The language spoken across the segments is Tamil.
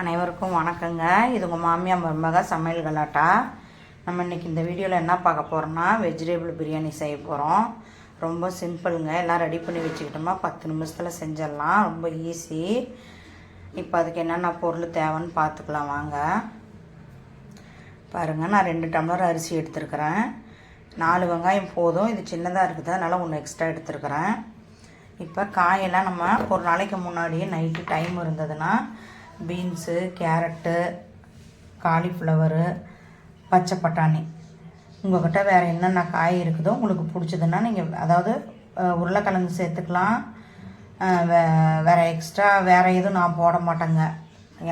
அனைவருக்கும் வணக்கங்க. இது உங்கள் மாமியார் மருமக சமையல் கலாட்டா. நம்ம இன்றைக்கி இந்த வீடியோவில் என்ன பார்க்க போகிறோம்னா வெஜிடபிள் பிரியாணி செய்ய போகிறோம் ரொம்ப சிம்பிளுங்க. எல்லாம் ரெடி பண்ணி வச்சுக்கிட்டோமா பத்து நிமிஷத்தில் செஞ்சிடலாம். ரொம்ப ஈஸி இப்போ அதுக்கு என்னென்ன பொருள் தேவைன்னு பார்த்துக்கலாம் வாங்க. பாருங்கள் நான் ரெண்டு டம்ளர் அரிசி எடுத்துருக்கிறேன். நாலு வெங்காயம் போதும். இது சின்னதாக இருக்குது அதனால் ஒன்று எக்ஸ்ட்ரா எடுத்துருக்கிறேன். இப்போ காயெல்லாம் நம்ம ஒரு நாளைக்கு முன்னாடியே நைட்டு டைம் இருந்ததுன்னா பீன்ஸு கேரட்டு காலிஃப்ளவரு பச்சை பட்டாணி. உங்கள்கிட்ட வேறு என்னென்ன காய் இருக்குதோ உங்களுக்கு பிடிச்சதுன்னா நீங்கள் அதாவது உருளைக்கிழங்கு சேர்த்துக்கலாம். வே வேறு எக்ஸ்ட்ரா வேறு எதுவும் நான் போட மாட்டேங்க.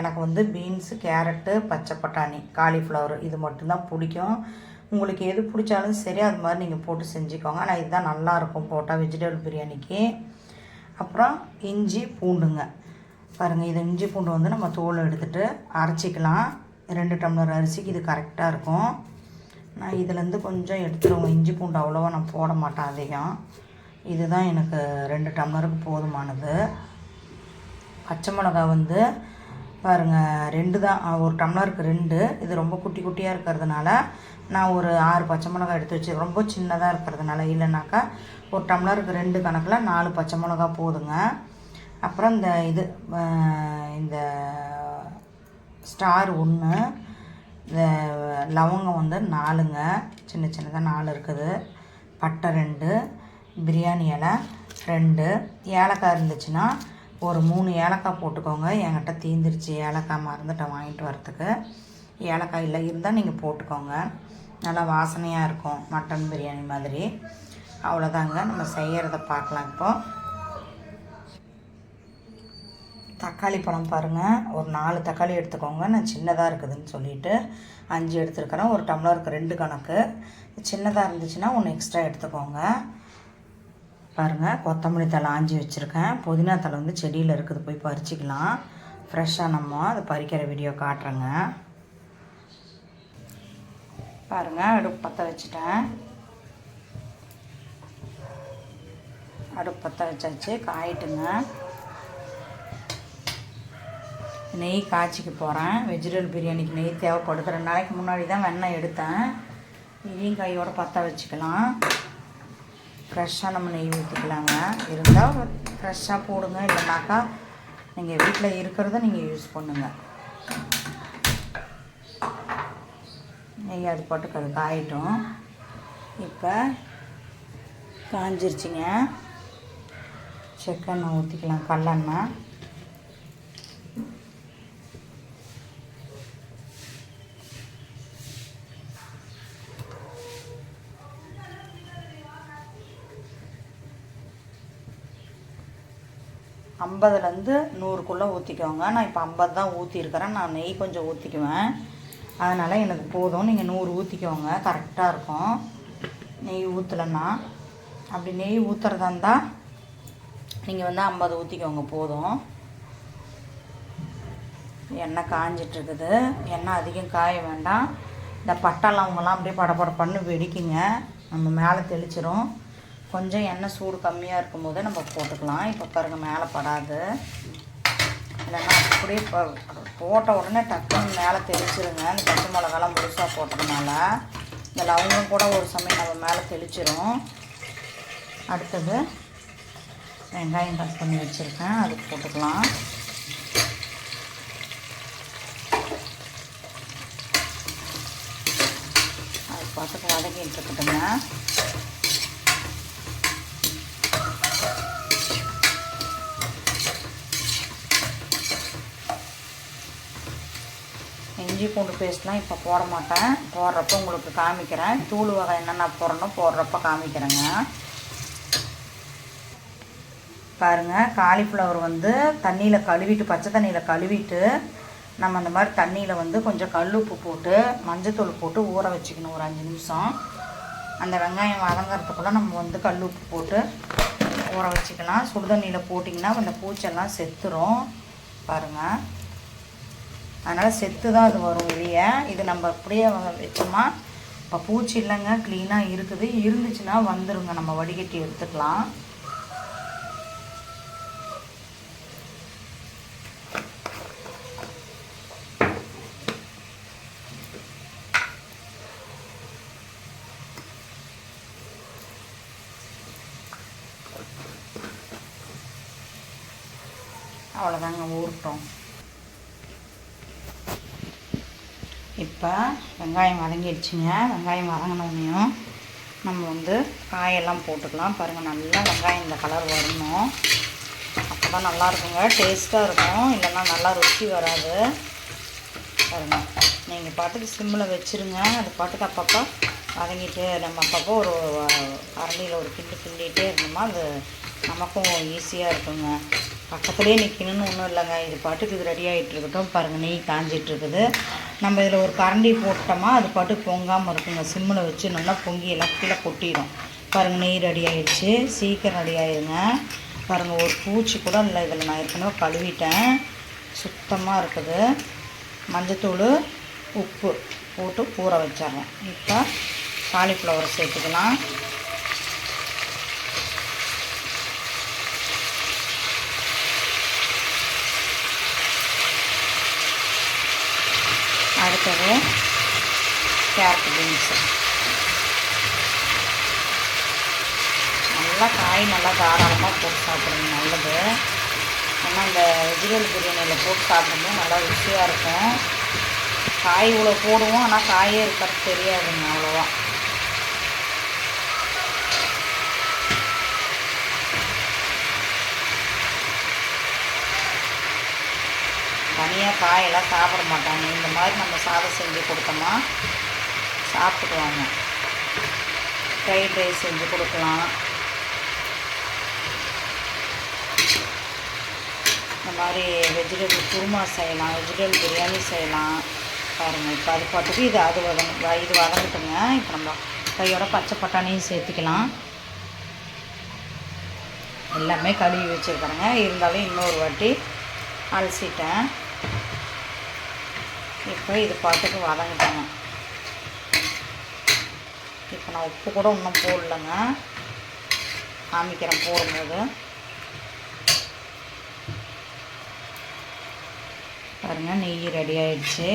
எனக்கு வந்து பீன்ஸு கேரட்டு பச்சை பட்டாணி காலிஃப்ளவர் இது மட்டும்தான் பிடிக்கும். உங்களுக்கு எது பிடிச்சாலும் சரி அது மாதிரி நீங்கள் போட்டு செஞ்சுக்கோங்க. ஆனால் இதுதான் நல்லாயிருக்கும் போட்டால் வெஜிடபிள் பிரியாணிக்கு. அப்புறம் இஞ்சி பூண்டுங்க. பாருங்கள் இது இஞ்சி பூண்டு வந்து நம்ம தோல் எடுத்துட்டு அரைச்சிக்கலாம். ரெண்டு டம்ளர் அரிசிக்கு இது கரெக்டாக இருக்கும். நான் இதுலேருந்து கொஞ்சம் எடுத்துருவோம். இஞ்சி பூண்டு அவ்வளோவா நான் போட மாட்டேன் அதிகம். இதுதான் எனக்கு ரெண்டு டம்ளருக்கு போதுமானது. பச்சை மிளகா வந்து பாருங்கள் ரெண்டு தான். ஒரு டம்ளருக்கு ரெண்டு. இது ரொம்ப குட்டி குட்டியாக இருக்கிறதுனால நான் ஒரு ஆறு பச்சை மிளகா எடுத்து வச்சு ரொம்ப சின்னதாக இருக்கிறதுனால இல்லைனாக்கா ஒரு டம்ளருக்கு ரெண்டு கணக்கில் நாலு பச்சை மிளகா போதுங்க. அப்புறம் இந்த இது இந்த ஸ்டார் ஒன்று இந்த லவங்கம் வந்து நாலுங்க. சின்ன சின்னதாக நாலு இருக்குது. பட்டை ரெண்டு பிரியாணி இலை ரெண்டு. ஏலக்காய் இருந்துச்சுன்னா ஒரு மூணு ஏலக்காய் போட்டுக்கோங்க. என்கிட்ட தீந்துருச்சு. ஏலக்காய் மறந்துட்டேன் வாங்கிட்டு வரத்துக்கு. ஏலக்காய் இல்லை இருந்தால் நீங்கள் போட்டுக்கோங்க. நல்லா வாசனையாக இருக்கும். மட்டன் பிரியாணி மாதிரி. அவ்வளோதாங்க. நம்ம செய்கிறத பார்க்கலாம் இப்போது தக்காளி பழம் பாருங்கள் ஒரு நாலு தக்காளி எடுத்துக்கோங்க. நான் சின்னதாக இருக்குதுன்னு சொல்லிட்டு அஞ்சு எடுத்துருக்கிறேன் ஒரு டம்ளருக்கு ரெண்டு கணக்கு. சின்னதாக இருந்துச்சுன்னா ஒன்று எக்ஸ்ட்ரா எடுத்துக்கோங்க. பாருங்கள் கொத்தமல்லி தழை ஆஞ்சி வச்சுருக்கேன். புதினா தழை வந்து செடியில் இருக்குது போய் பறிச்சிக்கலாம். ஃப்ரெஷ்ஷாக நம்ம அதை பறிக்கிற வீடியோ காட்டுறேங்க. பாருங்கள் அடுப்பு பற்ற வச்சுட்டேன். அடுப்பு பற்ற வச்சாச்சு காயிட்டுங்க. நெய் காய்ச்சிக்க போகிறேன் வெஜிடபிள் பிரியாணிக்கு நெய் தேவைப்படுது. ரெண்டு நாளைக்கு முன்னாடி தான் வெண்ணெய் எடுத்தேன். இதையும் கையோடு பற்ற வச்சுக்கலாம். ஃப்ரெஷ்ஷாக நம்ம நெய் ஊற்றிக்கலாங்க இருந்தால் ஃப்ரெஷ்ஷாக போடுங்க. இல்லைனாக்கா நீங்கள் வீட்டில் இருக்கிறத நீங்கள் யூஸ் பண்ணுங்கள் நெய் அது பாட்டுக்கு அது காயிட்டும் இப்போ காஞ்சிருச்சுங்க. செக்கெண்ணெய் ஊற்றிக்கலாம் கல்லெண்ணெய். ஐம்பதுலேருந்து நூறுக்குள்ளே ஊற்றிக்கோங்க. நான் இப்போ ஐம்பது தான் ஊற்றிருக்கிறேன். நான் நெய் கொஞ்சம் ஊற்றிக்குவேன். அதனால் எனக்கு போதும். நீங்கள் நூறு ஊற்றிக்கோங்க. கரெக்டாக இருக்கும். நெய் ஊற்றலைன்னா அப்படி நெய் ஊற்றுறதா இருந்தால் நீங்கள் வந்து ஐம்பது ஊற்றிக்கோங்க. போதும். எண்ணெய் காஞ்சிட்ருக்குது. எண்ணெய் அதிகம் காய வேண்டாம். இந்த பட்டை லவங்கெல்லாம் அப்படியே படபடப்பண்ணு வெடிக்குங்க. நம்ம மேலே தெளிச்சிரும். கொஞ்சம் எண்ணெய் சூடு கம்மியாக இருக்கும் போதே நம்ம போட்டுக்கலாம். இப்போ பாருங்க மேலே படாது. இல்லைன்னா அப்படியே போட்ட உடனே டக்குன்னு மேலே தெளிச்சிருங்க. இந்த பச்சை மிளகாலாம் முழுசாக போட்டதுனால. இந்த லவங்கம் கூட ஒரு சமயம் நம்ம மேலே தெளிச்சிரும். அடுத்தது வெங்காயம் கட் பண்ணி வச்சுருக்கேன். அதுக்கு போட்டுக்கலாம். அது பார்த்துட்டு வதக்கிட்டு இருக்கட்டுங்க. இஞ்சி பூண்டு பேஸ்ட்லாம் இப்போ போட மாட்டேன். போடுறப்ப உங்களுக்கு காமிக்கிறேன். தூள் வகை என்னென்ன போடணும் போடுறப்ப காமிக்கிறேங்க. பாருங்கள் காலிஃப்ளவர் வந்து தண்ணியில் கழுவிட்டு பச்சை தண்ணியில் கழுவிட்டு நம்ம அந்த மாதிரி தண்ணியில் வந்து கொஞ்சம் கல் உப்பு போட்டு மஞ்சத்தூள் போட்டு ஊற வச்சுக்கணும் ஒரு அஞ்சு நிமிஷம். அந்த வெங்காயம் வதங்கறதுக்குள்ளே நம்ம வந்து கல் உப்பு போட்டு ஊற வச்சுக்கலாம். சுடுதண்ணியில் போட்டிங்கன்னா அந்த பூச்செல்லாம் செத்துரும். பாருங்கள் அதனால் செத்து தான் அது வரும் வெளியே. இது நம்ம அப்படியே வச்சோமா இப்போ பூச்சி இல்லைங்க க்ளீனாக இருக்குது. இருந்துச்சுன்னா வந்துடுங்க நம்ம வடிகட்டி எடுத்துக்கலாம். அவ்வளோதாங்க ஊறட்டும் இப்போ வெங்காயம் வதங்கிடுச்சுங்க. வெங்காயம் வதங்கினோடனையும் நம்ம வந்து காயெல்லாம் போட்டுக்கலாம். பாருங்கள் நல்லா வெங்காயம் இந்த கலர் வரணும். அப்போ தான் நல்லா இருக்குங்க டேஸ்ட்டாக இருக்கும். இல்லைன்னா நல்லா ருசி வராது. பாருங்கள் நீங்கள் பாட்டுக்கு சிம்மில் வச்சுருங்க. அது பாட்டுக்கு அப்பப்போ வதங்கிட்டு நம்ம அப்பப்போ ஒரு அரளியில் ஒரு கிண்டு கிண்டிகிட்டே இருந்தோமா அது நமக்கும் ஈஸியாக இருக்குங்க. பக்கத்துலேயே நிற்கணும்னு ஒன்றும் இல்லைங்க. இது பாட்டுக்கு இது ரெடி ஆகிட்டு இருக்கட்டும். பாருங்கள் நெய் காஞ்சிட்ருக்குது நம்ம இதில் ஒரு கரண்டி போட்டோமா அது பாட்டு பொங்காமல் இருக்குங்க சிம்மில் வச்சு நல்லா பொங்கி எல்லாம் கீழே கொட்டிடும். பாருங்கள் நெய் ரெடி ஆகிடுச்சு சீக்கிரம் ரெடி ஆகிடுங்க பாருங்கள் ஒரு பூச்சி கூட இல்லை. இதில் நான் ஏற்கனவே கழுவிட்டேன். சுத்தமாக இருக்குது. மஞ்சத்தூள் உப்பு போட்டு ஊற வச்சிடுறோம் இப்போ காலிஃப்ளவர் சேர்த்துக்கலாம் அடுத்தது கேரட் பீன்ஸ் நல்லா காய் நல்லா தாராளமாக போட்டு சாப்பிடுங்க. நல்லது. ஏன்னா இந்த வெஜிடபிள் பிரியாணியில் போட்டு சாப்பிடும்போது நல்லா ருசியாக இருக்கும். காய் இவ்வளோ போடுவோம் ஆனால் காயே இருக்கிறது தெரியாதுங்க அவ்வளோவா. தனியாக காயெல்லாம் சாப்பிட மாட்டாங்க. இந்த மாதிரி நம்ம சாதம் செஞ்சு கொடுத்தோமா சாப்பிட்டுக்குவாங்க ஃப்ரைட் ரைஸ் செஞ்சு கொடுக்கலாம். இந்த மாதிரி வெஜிடபிள் குருமா செய்யலாம் வெஜிடபிள் பிரியாணி செய்யலாம். பாருங்கள் இப்போ அது பாட்டுக்கு இது அது வதங்க இது வதங்கட்டுங்க. இப்போ நம்ம கையோட பச்சை பட்டாணியும் சேர்த்துக்கலாம். எல்லாமே கழுவி வச்சுருக்குறேங்க இருந்தாலும் இன்னொரு வாட்டி அலசிட்டேன். இப்போ இது பாட்டுக்கு வதங்கிட்டேங்க. இப்போ நான் உப்பு கூட இன்னும் போடலைங்க. காமிக்கிறேன் போடும்போது. பாருங்கள் நெய் ரெடி ஆயிடுச்சு.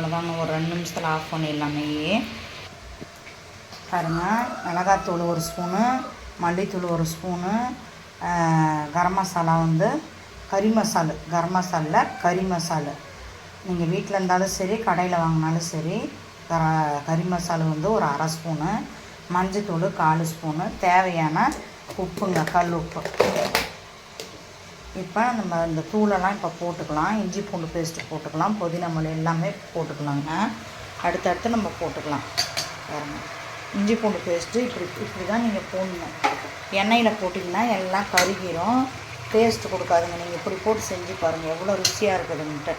அவ்வளோதாங்க ஒரு ரெண்டு நிமிஷத்தில் ஆஃப் பண்ணிடலாமே. பாருங்கள் மிளகாத்தூள் ஒரு ஸ்பூனு மல்லித்தூள் ஒரு ஸ்பூனு கரம் மசாலா வந்து கறி மசாலு கரம் மசாலில் கறி மசாலு. நீங்கள் வீட்டில் இருந்தாலும் சரி கடையில் வாங்கினாலும் சரி கர கறி மசாலா வந்து ஒரு அரை ஸ்பூனு மஞ்சத்தூள் கால் ஸ்பூனு தேவையான உப்புங்க கல் உப்பு. இப்போ நம்ம இந்த தூளெல்லாம் இப்போ போட்டுக்கலாம் இஞ்சி பூண்டு பேஸ்ட்டு போட்டுக்கலாம் புதினா மல்லி எல்லாமே போட்டுக்கலாங்க. அடுத்தடுத்து நம்ம போட்டுக்கலாம். பாருங்கள் இஞ்சி பூண்டு பேஸ்ட்டு இப்படி இப்படி தான் நீங்கள் போடணும். எண்ணெயில் போட்டிங்கன்னா எல்லாம் கருகிரும். டேஸ்ட்டு கொடுக்காதுங்க. நீங்கள் இப்படி போட்டு செஞ்சு பாருங்கள் எவ்வளோ ருசியாக இருக்குதுன்ட்டு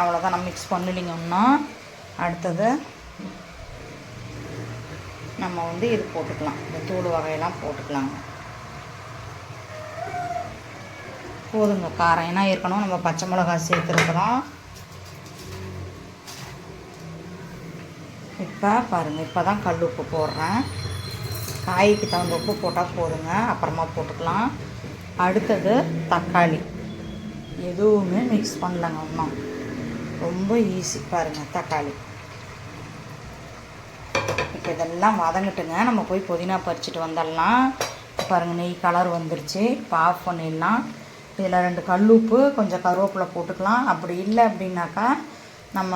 அவ்வளோதான் நம்ம மிக்ஸ் பண்ணலிங்க அடுத்தது நம்ம வந்து இது போட்டுக்கலாம். இந்த தூள் வகையெல்லாம் போட்டுக்கலாங்க. போதுங்க காரம். ஏன்னா ஏற்கனவே நம்ம பச்சை மிளகாய் சேர்த்துருக்குறோம். இப்போ பாருங்கள் இப்போ தான் கல் உப்பு போடுறேன். காய்க்கு தகுந்த உப்பு போட்டால் போதுங்க. அப்புறமா போட்டுக்கலாம். அடுத்தது தக்காளி. எதுவுமே மிக்ஸ் பண்ணலங்க இன்னும் ரொம்ப ஈஸி பாருங்கள் தக்காளி. இப்போ இதெல்லாம் வதங்கட்டுங்க. நம்ம போய் புதினா பறிச்சுட்டு வந்துடலாம். பாருங்கள் நெய் கலர் வந்துருச்சு. இப்போ ஆஃப் பண்ணிடலாம். இதில் ரெண்டு கல்லுப்பு கொஞ்சம் கருவேப்பிலை போட்டுக்கலாம். அப்படி இல்லை அப்படின்னாக்கா நம்ம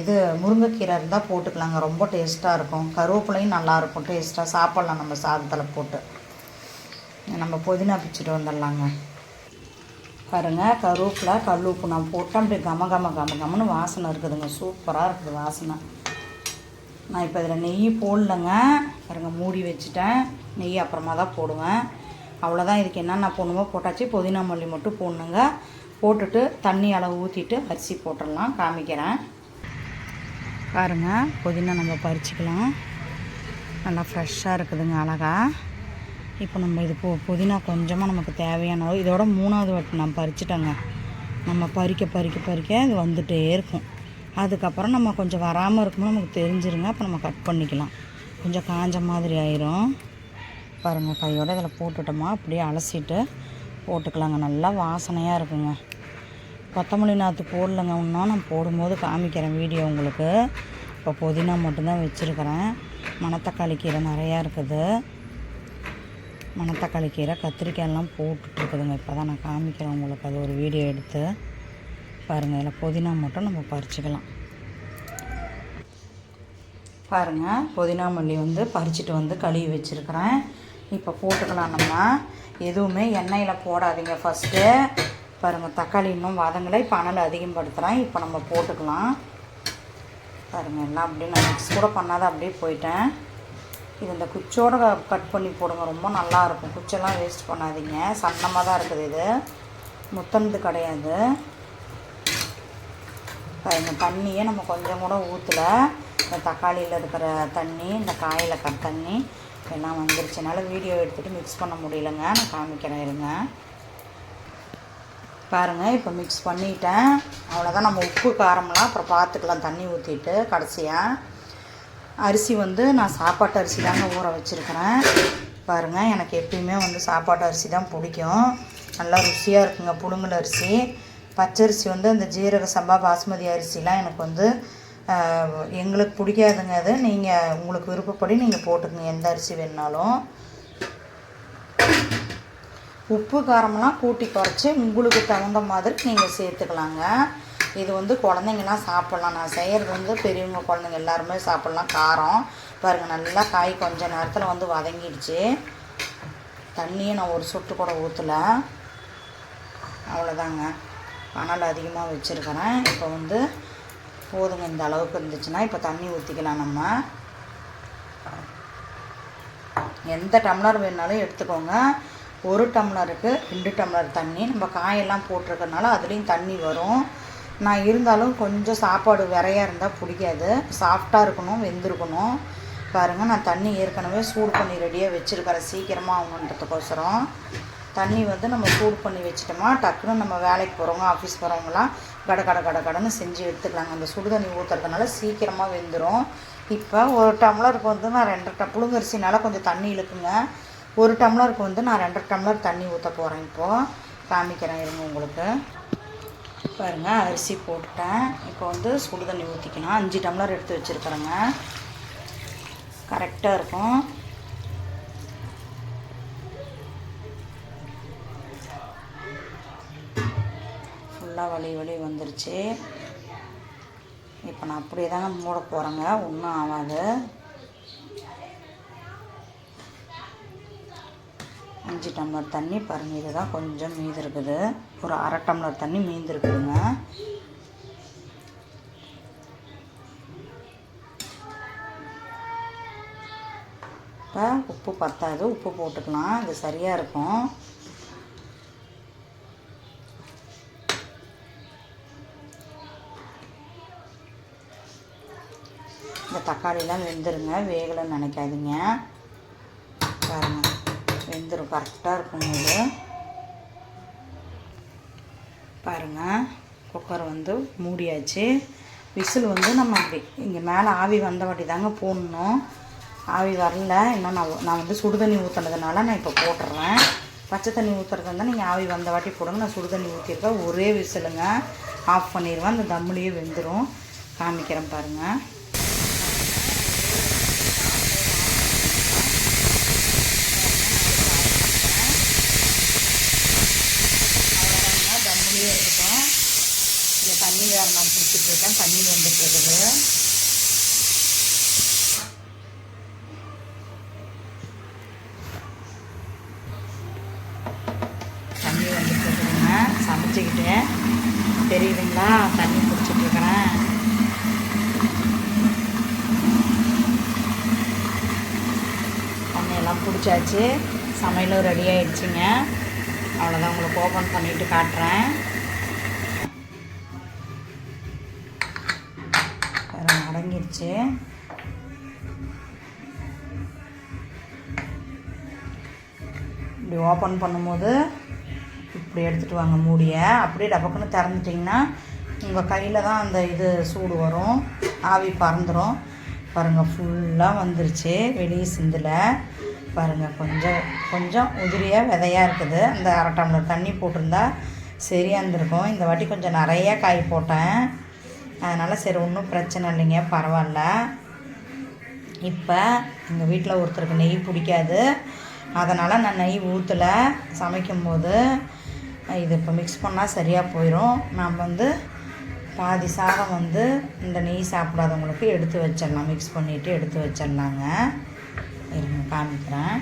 இது முருங்கைக்கீரை இருந்தால் போட்டுக்கலாங்க. ரொம்ப டேஸ்ட்டாக இருக்கும். கருவேப்பிலையும் நல்லாயிருக்கும் டேஸ்ட்டாக சாப்பிட்லாம் நம்ம சாதத்தில் போட்டு. நம்ம புதினா பிச்சுட்டு வந்துடலாங்க. பாருங்கள் கருவேப்பிலை கல் உப்பு நான் போட்டேன் அப்படி கம கம கம கமன்னு வாசனை இருக்குதுங்க. சூப்பராக இருக்குது வாசனை. நான் இப்போ இதில் நெய் போடலைங்க. பாருங்கள் மூடி வச்சுட்டேன். நெய் அப்புறமா தான் போடுவேன். அவ்வளோதான் இதுக்கு என்னென்ன போடணுமோ போட்டாச்சு. புதினா மல்லி மட்டும் போடணுங்க. போட்டுட்டு தண்ணி அளவு ஊற்றிட்டு அரிசி போட்டுடலாம். காமிக்கிறேன். பாருங்க புதினா நம்ம பறிச்சுக்கலாம். நல்லா ஃப்ரெஷ்ஷாக இருக்குதுங்க அழகா. இப்போ நம்ம இது பு புதினா கொஞ்சமாக நமக்கு தேவையான அளவு. இதோட மூணாவது வாட்டி நான் பறிச்சிட்டேங்க. நம்ம பறிக்க பறிக்க பறிக்க இது வந்துகிட்டே இருக்கும். அதுக்கப்புறம் நம்ம கொஞ்சம் வராமல் இருக்கும்போது நமக்கு தெரிஞ்சிருங்க. அப்போ நம்ம கட் பண்ணிக்கலாம். கொஞ்சம் காஞ்ச மாதிரி ஆயிரும். பாருங்கள் கையோடு இதில் போட்டுட்டோமா அப்படியே அலசிட்டு போட்டுக்கலாங்க. நல்லா வாசனையாக இருக்குங்க. கொத்தமல்லி நாற்று போடலைங்க. இன்னும் நான் போடும்போது காமிக்கிறேன் வீடியோ உங்களுக்கு. இப்போ புதினா மட்டும்தான் வச்சுருக்கிறேன். மணத்தக்காளி கீரை நிறையா இருக்குது. மணத்தக்காளி கீரை கத்திரிக்காயெல்லாம் போட்டுட்ருக்குதுங்க இப்போ தான் நான் காமிக்கிறேன் உங்களுக்கு. அது ஒரு வீடியோ எடுத்து பாருங்கள் இதில் புதினா மட்டும் நம்ம பறிச்சிக்கலாம். பாருங்கள் புதினா மல்லி வந்து பறிச்சுட்டு வந்து கழுவி வச்சுருக்கிறேன். இப்போ போட்டுக்கலாம் நம்ம. எதுவுமே எண்ணெயில் போடாதீங்க ஃபஸ்ட்டு பாருங்கள் தக்காளி இன்னும் வதங்கலை. இப்போ அனல் அதிகப்படுத்துகிறேன் இப்போ நம்ம போட்டுக்கலாம். பாருங்கள் எல்லாம் அப்படியே நான் மிக்ஸ் கூட பண்ணாத அப்படியே போயிட்டேன். இது இந்த குச்சோட கட் பண்ணி போடுங்க. ரொம்ப நல்லா இருக்கும். குச்செல்லாம் வேஸ்ட் பண்ணாதீங்க. சன்னமாக தான் இருக்குது இது. முத்தனது கிடையாது. இந்த தண்ணியே நம்ம கொஞ்சம் கூட ஊற்றலை இந்த தக்காளியில் இருக்கிற தண்ணி இந்த காயில் கட் தண்ணி. எல்லாம் வந்துருச்சுனால வீடியோ எடுத்துகிட்டு மிக்ஸ் பண்ண முடியலங்க. நான் காமிக்கிறேன் இருங்க. பாருங்கள் இப்போ மிக்ஸ் பண்ணிட்டேன். அவ்வளோதான் நம்ம உப்பு காரம்லாம் அப்புறம் பார்த்துக்கலாம் தண்ணி ஊற்றிட்டு கடைசியாக அரிசி வந்து நான் சாப்பாட்டு அரிசி தாங்க ஊற வச்சுருக்கிறேன். பாருங்கள் எனக்கு எப்பயுமே வந்து சாப்பாட்டு அரிசி தான் பிடிக்கும். நல்லா ருசியாக இருக்குங்க புழுங்கல் அரிசி. பச்சரிசி வந்து அந்த ஜீரக சம்பா பாஸ்மதி அரிசிலாம் எனக்கு வந்து எங்களுக்கு பிடிக்காதுங்க அது. நீங்கள் உங்களுக்கு விருப்பப்படி நீங்கள் போட்டுக்கங்க. எந்த அரிசி வேணுனாலும். உப்பு காரமெல்லாம் கூட்டி குறைச்சி உங்களுக்கு தகுந்த மாதிரி நீங்கள் சேர்த்துக்கலாங்க. இது வந்து குழந்தைங்கலாம் சாப்பிட்லாம். நான் செய்கிறது வந்து பெரியவங்க குழந்தைங்க எல்லாருமே சாப்பிட்லாம். காரம். பாருங்கள் நல்லா காய் கொஞ்ச நேரத்தில் வந்து வதங்கிடுச்சு. தண்ணியை நான் ஒரு சொட்டு கூட ஊற்றலை அவ்வளோதாங்க அனல் அதிகமாக வச்சுருக்கிறேன். இப்போ வந்து போதுங்க இந்த அளவுக்கு இருந்துச்சுன்னா இப்போ தண்ணி ஊற்றிக்கலாம் நம்ம. எந்த டம்ளர் வேணாலும் எடுத்துக்கோங்க. ஒரு டம்ளருக்கு ரெண்டு டம்ளர் தண்ணி. நம்ம காயெல்லாம் போட்டிருக்கறனால அதுலேயும் தண்ணி வரும். நான் இருந்தாலும் கொஞ்சம் சாப்பாடு விரையாக இருந்தால் பிடிக்காது. சாஃப்டாக இருக்கணும் வெந்திருக்கணும். பாருங்கள் நான் தண்ணி ஏற்கனவே சூடு பண்ணி ரெடியாக வச்சுருக்கிறேன். சீக்கிரமாக ஆகணுன்றதுக்கோசரம். தண்ணி வந்து நம்ம சூடு பண்ணி வச்சிட்டோமா டக்குன்னு நம்ம வேலைக்கு போகிறவங்க ஆஃபீஸ் போகிறவங்களாம் கட கட கட கடன்னு செஞ்சு எடுத்துக்கலாங்க. அந்த சுடு தண்ணி ஊற்றுறதுனால சீக்கிரமாக வெந்துடும் இப்போ ஒரு டம்ளருக்கு வந்து நான் ரெண்டரை டம் புழுங்கரிசினால கொஞ்சம் தண்ணி இழுக்குங்க. ஒரு டம்ளருக்கு வந்து நான் ரெண்டரை டம்ளர் தண்ணி ஊற்ற போகிறேன் இப்போது காமிக்கிறேன் இருங்க உங்களுக்கு. பாருங்கள் அரிசி போட்டுட்டேன். இப்போ வந்து சுடு தண்ணி ஊற்றிக்கலாம் அஞ்சு டம்ளர் எடுத்து வச்சுருக்குறேங்க. கரெக்டாக இருக்கும். ஃபுல்லாக வலி வலி வந்துருச்சு. இப்போ நான் அப்படியே தாங்க மூட போகிறேங்க ஒன்றும் ஆகாது அஞ்சு டம்ளர் தண்ணி பாருங்கள் இதுதான் கொஞ்சம் மீது இருக்குது. ஒரு அரை டம்ளர் தண்ணி மீந்து இருக்குதுங்க. இப்போ உப்பு பத்தாது. உப்பு போட்டுக்கலாம். இது சரியாக இருக்கும். இந்த தக்காளிலாம் வெந்துருங்க. வேகலைன்னு நினைக்காதீங்க. பாருங்க. வெந்துடும் கரெக்டாக இருக்குங்க இது. பாருங்க. குக்கர் வந்து மூடியாச்சு. விசில் வந்து நம்ம அப்படி இங்கே மேலே ஆவி வந்த வாட்டி தாங்க போடணும். ஆவி வரல. இன்னும் நான் நான் வந்து சுடு தண்ணி ஊற்றுனதுனால நான் இப்போ போட்டுடுறேன் பச்சை தண்ணி ஊற்றுறது இருந்தால் நீங்கள் ஆவி வந்த வாட்டி போடுங்க. நான் சுடு தண்ணி ஊற்றிருக்கேன் ஒரே விசிலுங்க. ஆஃப் பண்ணிடுவேன். அந்த தம்முலேயே வெந்துடும் காமிக்கிறேன் பாருங்கள் அவ்வளோதாங்க இருக்கட்டும் தண்ணி வேறு நான் பிடிச்சிட்ருக்கேன் தண்ணி வந்துட்டு இருக்குது. தண்ணி வந்துட்டு இருக்குதுங்க. சமைச்சிக்கிட்டு. தெரியுதுங்களா? தண்ணி பிடிச்சிட்டு இருக்கிறேன். தண்ணியெல்லாம் பிடிச்சாச்சு சமையலும் ரெடி ஆகிடுச்சிங்க அவ்வளோதான் உங்களுக்கு ஓப்பன் பண்ணிட்டு காட்டுறேன். வேறு இப்படி ஓப்பன் பண்ணும்போது இப்படி எடுத்துகிட்டு வாங்க மூடியை. அப்படியே டபக்குன்னு திறந்துட்டிங்கன்னா உங்கள் கையில் தான் அந்த இது சூடு வரும். ஆவி பறந்துடும் பாருங்கள் ஃபுல்லாக வந்துருச்சு. வெளியே சிந்தில். பாருங்கள் கொஞ்சம் கொஞ்சம் உதிரியாக விதையாக இருக்குது. அந்த அரை டம்ளர் தண்ணி போட்டிருந்தா சரியாக இருந்திருக்கும். இந்த வாட்டி கொஞ்சம் நிறைய காய் போட்டேன். அதனால் சரி ஒன்றும் பிரச்சனை இல்லைங்க பரவாயில்ல. இப்போ எங்கள் வீட்டில் ஒருத்தருக்கு நெய் பிடிக்காது. அதனால் நான் நெய் ஊற்றலை சமைக்கும்போது இது இப்போ மிக்ஸ் பண்ணால் சரியாக போயிடும் நாம் வந்து பாதி சாதம் வந்து இந்த நெய் சாப்பிடாதவங்களுக்கு எடுத்து வச்சிடலாம். மிக்ஸ் பண்ணிவிட்டு எடுத்து வச்சிடலாங்க. இருங்க காமிக்கிறேன்.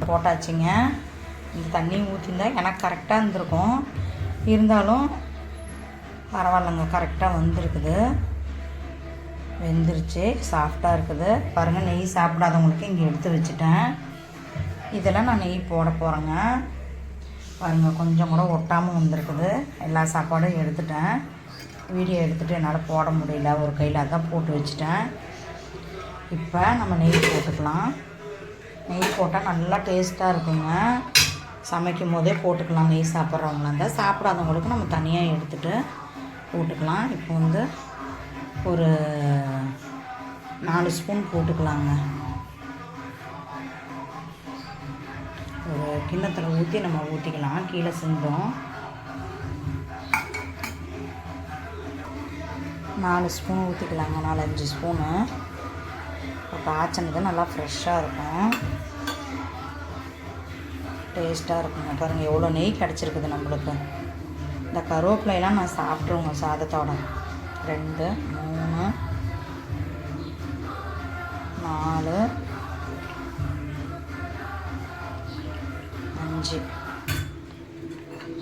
போட்டாச்சுங்க. இந்த தண்ணி ஊற்றிருந்தா எனக்கு கரெக்டாக இருந்திருக்கும். இருந்தாலும் பரவாயில்லைங்க கரெக்டாக வந்திருக்குது. வெந்துருச்சு சாஃப்டாக இருக்குது. பாருங்கள் நெய் சாப்பிடாதவங்களுக்கு இங்கே எடுத்து வச்சுட்டேன். இதெல்லாம் நான் நெய் போட போகிறேங்க பாருங்கள் கொஞ்சம் கூட ஒட்டாமல் வந்திருக்குது. எல்லா சாப்பாடும் எடுத்துட்டேன். வீடியோ எடுத்துகிட்டு என்னால் போட முடியல. ஒரு கையில் அதான் போட்டு வச்சுட்டேன். இப்போ நம்ம நெய் போட்டுக்கலாம். நெய் போட்டால் நல்லா டேஸ்ட்டாக இருக்குங்க. சமைக்கும் போதே போட்டுக்கலாம். நெய் சாப்பிட்றவங்களா இருந்தால் சாப்பிடாதவங்களுக்கு நம்ம தனியாக எடுத்துகிட்டு போட்டுக்கலாம். இப்போ வந்து ஒரு நாலு ஸ்பூன் போட்டுக்கலாங்க. ஒரு கிண்ணத்தில் ஊற்றி நம்ம ஊற்றிக்கலாம் கீழே செஞ்சோம் நாலு ஸ்பூன் ஊற்றிக்கலாங்க நாலஞ்சு ஸ்பூனு. இப்போ காய்ச்சினது நல்லா ஃப்ரெஷ்ஷாக இருக்கும். டேஸ்ட்டாக இருக்குங்க. பாருங்கள் எவ்வளோ நெய் கிடச்சிருக்குது நம்மளுக்கு. இந்த கருவேப்பிலையெல்லாம் நான் சாப்பிட்ருவோங்க சாதத்தோட. ரெண்டு மூணு நாலு அஞ்சு.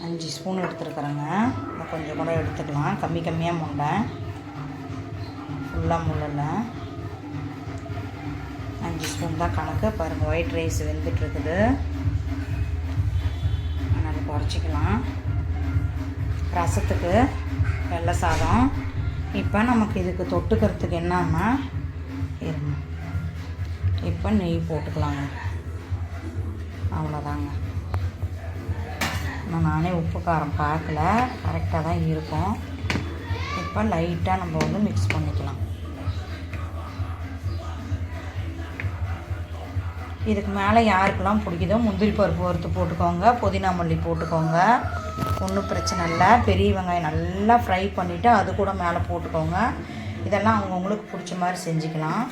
அஞ்சு ஸ்பூன் எடுத்துருக்குறேங்க. நான் கொஞ்சம் கூட எடுத்துக்கலாம். கம்மி கம்மியாக முண்டேன் ஃபுல்லாக முள்ளலை அஞ்சு ஸ்பூன் தான் கணக்கு. பாருங்கள் ஒயிட் ரைஸ் வெந்துட்டுருக்குது. அதனால் குறைச்சிக்கலாம். ரசத்துக்கு வெள்ளை சாதம். இப்போ நமக்கு இதுக்கு தொட்டுக்கிறதுக்கு என்னன்னா இப்போ நெய் போட்டுக்கலாங்க. அவ்வளோதாங்க நான் நானே உப்பு காரம் பார்க்கல. கரெக்டாக தான் இருக்கும். இப்போ லைட்டாக நம்ம வந்து மிக்ஸ் பண்ணிக்கலாம். இதுக்கு மேலே யாருக்கெல்லாம் பிடிக்குதோ முந்திரி பருப்பு வறுத்து போட்டுக்கோங்க புதினா மல்லி போட்டுக்கோங்க. ஒன்றும் பிரச்சனை இல்லை. பெரிய வெங்காயம் நல்லா ஃப்ரை பண்ணிவிட்டு அது கூட மேலே போட்டுக்கோங்க. இதெல்லாம் அவங்கவுங்களுக்கு பிடிச்ச மாதிரி செஞ்சுக்கலாம்.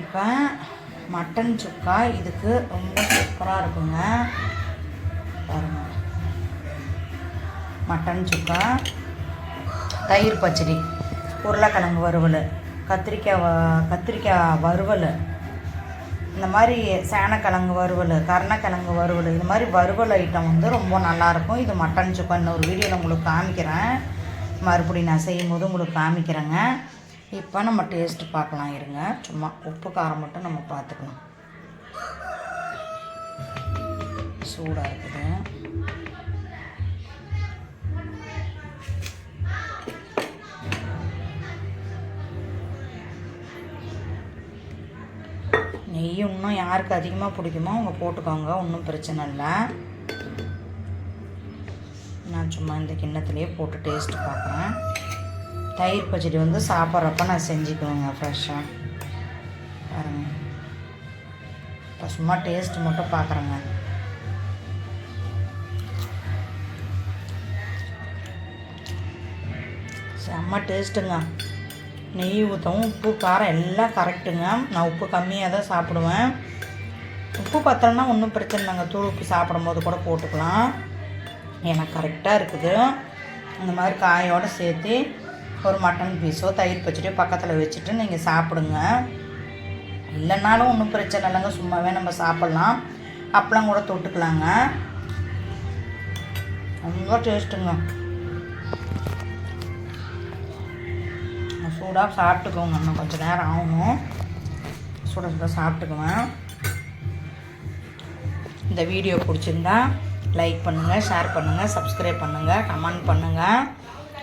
இப்போ மட்டன் சுக்கா இதுக்கு ரொம்ப சூப்பராக இருக்குங்க. பாருங்கள் மட்டன் சுக்கா தயிர் பச்சடி உருளைக்கிழங்கு வறுவல். கத்திரிக்காய் கத்திரிக்காய் வறுவல். இந்த மாதிரி சேனக்கிழங்கு வறுவல் கருணக்கிழங்கு வறுவல் இந்த மாதிரி வறுவல் ஐட்டம் வந்து ரொம்ப நல்லாயிருக்கும். இது மட்டன் சுக்கா இன்னொரு வீடியோவில் உங்களுக்கு காமிக்கிறேன். மறுபடியும் நான் செய்யும்போது உங்களுக்கு காமிக்கிறேங்க. இப்போ நம்ம டேஸ்ட்டு பார்க்கலாம் இருங்க. சும்மா உப்பு காரம் மட்டும் நம்ம பார்த்துக்கலாம் சூடாக இருக்குது. நெய் இன்னும் யாருக்கு அதிகமாக பிடிக்குமோ அவங்க போட்டுக்கோங்க ஒன்றும் பிரச்சனை இல்லை. நான் சும்மா இந்த கிண்ணத்துலேயே போட்டு டேஸ்ட் பார்க்குறேன் தயிர் பச்சடி வந்து சாப்பிட்றப்ப நான் செஞ்சுக்குவேங்க ஃப்ரெஷ்ஷாக பாருங்க. இப்போ சும்மா டேஸ்ட் மட்டும் பார்க்குறேங்க செம்ம டேஸ்ட்டுங்க நெய் ஊற்றவும் உப்பு காரம் எல்லாம் கரெக்டுங்க நான் உப்பு கம்மியாக தான் சாப்பிடுவேன். உப்பு பத்தலைன்னா ஒன்றும் பிரச்சனை இல்லைங்க. தூள் உப்பு சாப்பிடும் போது கூட போட்டுக்கலாம். எனக்கு கரெக்டாக இருக்குது. இந்த மாதிரி காயோடு சேர்த்து ஒரு மட்டன் பீஸோ தயிர் பச்சடியோ பக்கத்தில் வச்சுட்டு நீங்கள் சாப்பிடுங்க. இல்லைனாலும் ஒன்றும் பிரச்சனை இல்லைங்க. சும்மாவே நம்ம சாப்பிட்லாம். அப்பளம் கூட தொட்டுக்கலாங்க. ரொம்ப டேஸ்ட்டுங்க சூடாக சாப்பிட்டுக்கோங்க. இன்னும் கொஞ்சம் நேரம் ஆகணும். சுட சுட சாப்பிட்டுக்குவேன். இந்த வீடியோ பிடிச்சிருந்தா லைக் பண்ணுங்கள் ஷேர் பண்ணுங்கள் சப்ஸ்கிரைப் பண்ணுங்கள் கமெண்ட் பண்ணுங்கள்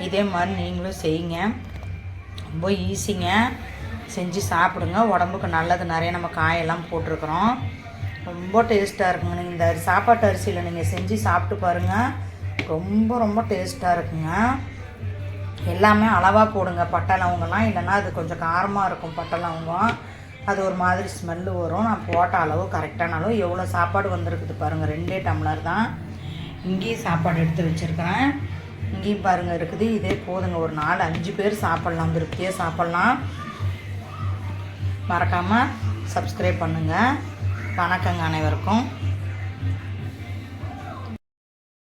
இதே மாதிரி நீங்களும் செய்யுங்க. ரொம்ப ஈஸிங்க செஞ்சு சாப்பிடுங்க. உடம்புக்கு நல்லது. நிறைய நம்ம காயெல்லாம் போட்டிருக்குறோம். ரொம்ப டேஸ்ட்டாக இருக்குங்க. நீங்கள் இந்த சாப்பாட்டு அரிசியில் நீங்கள் செஞ்சு சாப்பிட்டு பாருங்கள் ரொம்ப ரொம்ப டேஸ்ட்டாக இருக்குங்க. எல்லாமே அளவாக போடுங்க. பட்டை லவங்கெல்லாம் இல்லைன்னா அது கொஞ்சம் காரமாக இருக்கும் பட்டை லவங்கம். அது ஒரு மாதிரி ஸ்மெல்லு வரும். நான் போட்ட அளவு கரெக்டான அளவு. எவ்வளோ சாப்பாடு வந்திருக்குது பாருங்கள் ரெண்டே டம்ளர் தான். இங்கேயும் சாப்பாடு எடுத்து வச்சுருக்கிறேன் இங்கேயும் பாருங்கள் இருக்குது. இதே போதுங்க. ஒரு நாலு அஞ்சு பேர் சாப்பிட்லாம். திருப்தியாக சாப்பிட்லாம். மறக்காமல் சப்ஸ்கிரைப் பண்ணுங்கள் வணக்கங்க அனைவருக்கும்.